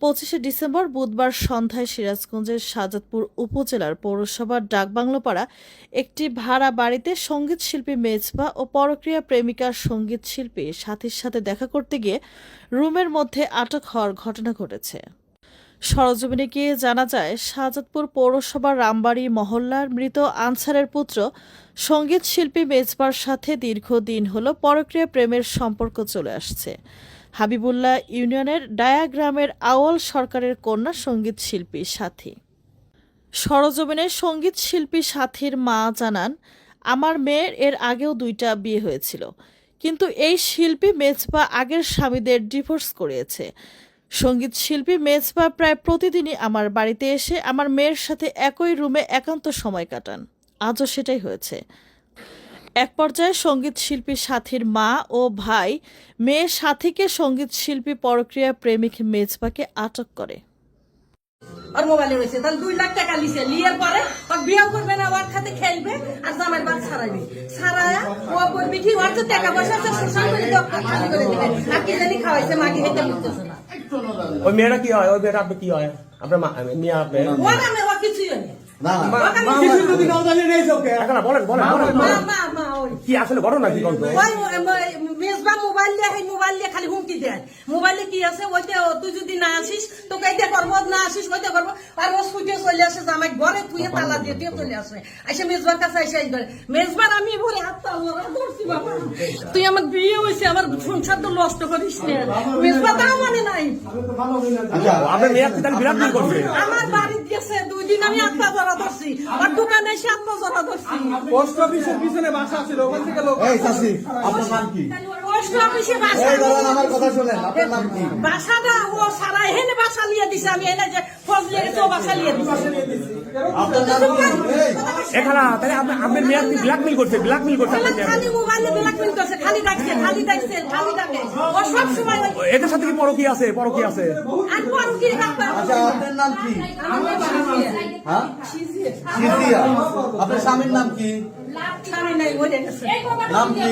পঁচিশে ডিসেম্বর বুধবার সন্ধ্যায় সিরাজগঞ্জের সাজাদপুর উপজেলার পৌরসভার ডাকবাংলোপাড়া একটি ভাড়া বাড়িতে সংগীত শিল্পী মেজবা ও পরক্রিয়া প্রেমিকার সংগীত শিল্পী সাথীর সাথে দেখা করতে গিয়ে রুমের মধ্যে আটক হওয়ার ঘটনা ঘটেছে। সরজমিনে গিয়ে জানা যায়, শাহজাদপুর পৌরসভার রামবাড়ি মহল্লার মৃত আনসারের পুত্র সংগীত শিল্পী মেজবার সাথে দীর্ঘদিন হল পরক্রিয়া প্রেমের সম্পর্ক চলে আসছে। হাবিবুল্লাহ ইউনিয়নের ডায়াগ্রামের আওয়াল সরকারের কন্যা সংগীত শিল্পী সাথী। সরজমিনের সংগীত শিল্পী সাথীর মা জানান, আমার মেয়ের এর আগেও দুইটা বিয়ে হয়েছিল, কিন্তু এই শিল্পী মেজবা আগের স্বামীদের ডিভোর্স করিয়েছে। সংগীত শিল্পী মেজবা প্রায় প্রতিদিনই আমার বাড়িতে এসে আমার মেয়ের সাথে একই রুমে একান্ত সময় কাটান। আজও সেটাই হয়েছে। এক পর্যায়ে সংগীত শিল্পী সাথীর মা ও ভাই মেয়ে সাথীকে সংগীত শিল্পী পরক্রিয়া প্রেমিক মেজবাকে আটক করে। আর মোবাইলে ওই মেয়েটা কি হয়? ওই মেয়েটা আপনি কি হয়? আপনার মেয়ে আপনি? না, বলেন বলেন বলেন কি আসলে ঘটনা কি বলতো মেজবা মোবাইল দিয়ে সেই মোবাইল দিয়ে খালি হুমকি দেয়। মোবাইলে কি আছে? ওইতে তুই যদি না আসিস তোকে এইটা করব না আসিস ওইটা করব। আর ও ছুটে চলে আসে জামাই ঘরে তুই তালা দিয়ে দিয়ে চলে আসে। এসে মেজবার কাছে এসে এই করে মেজবার আমি বলে হাত ধরছি বাবা। তুই আমার বিয়ে হয়েছে আমার সংসার তো নষ্ট করিস না। মেজবা তাও মানে নাই। বিরাট আমার বাড়ি গেছে দিন আমি আত্মা জড়া ধরছি আর দোকানে আত্মা জড়া ধরছি। পোস্ট অফিসের পিছনে বাসা ছিল ওখান থেকে লোক এই চাষি আপনার নাম কি? পোস্ট অফিসে বাসা এই দাঁড়ান আমার কথা শোনেন আপনার নাম কি? বাসাটা ও সারা এখানে বাসা লিয়ে দিছে আমি এনে যে ফজলে গেছে বাসা লিয়ে দিছে। আপনার নাম কি? এখানে তাহলে আপনি- আপনার মেয়ে ব্ল্যাকমেল করছে ব্ল্যাকমেল করছে আপনার মেয়ে মোবাইলে খালি ডাকছে খালি ডাকছে খালি ডাকে ও সব সময় এদের সাথে কি পরো কি আছে? পরো কি আছে। আর কোন কি ডাকবে আচ্ছা আপনার নাম কি? হ্যাঁ? সিজিয়া। আপনার স্বামীর নাম কি? নাম কি?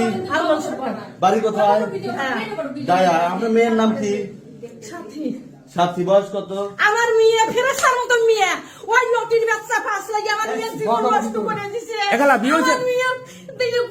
বাড়ি কোথায়? হ্যাঁ ডায়া আপনার মেয়ের নাম কি? সাথী। সাথী বয়স কত? আমার মেয়ে ফেরেসার মতো মেয়ে। ওই নটির বাচ্চা পাস লাগে আমার মেয়ে জীবন নষ্ট করে দিছে। এখালা বিয়ে হয়েছে?